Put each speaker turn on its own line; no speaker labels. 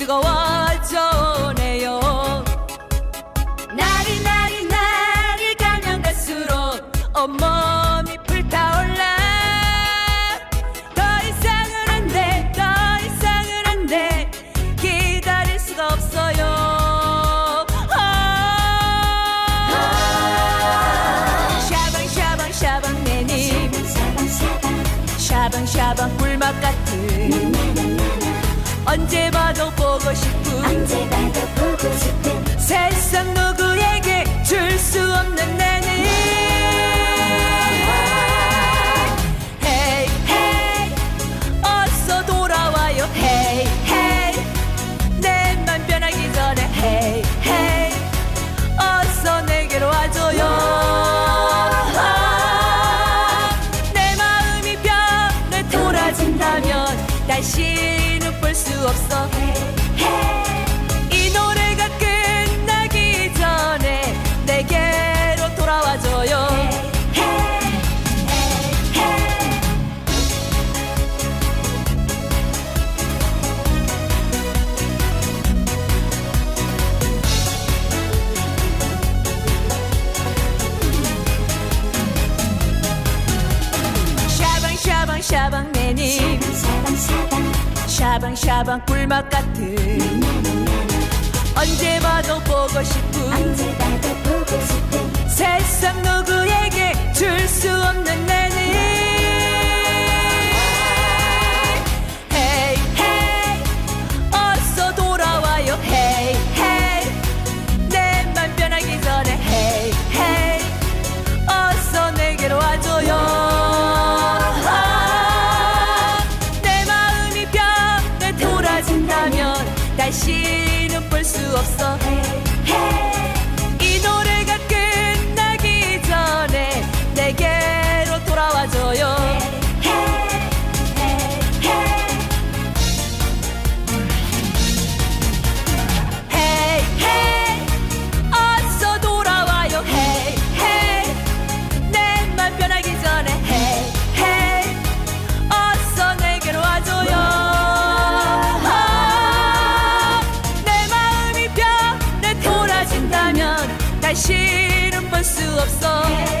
뜨거워져네요. 날이 날이 날이 가면 갈수록 온몸이 불타올라. 더 이상은 안돼 더 이상은 안돼. 기다릴 수가 없어요. 아. 샤방 샤방 샤방 내니. 샤방 샤방 꿀맛 같은. 언제 봐도 다시 눈볼 수 없어. 이 노래가 끝나기 전에 내게로 돌아와줘요. 샤방샤방샤방 샤방샤방 꿀맛 같은. 언제 봐도 보고 싶은 shade and pursue of song.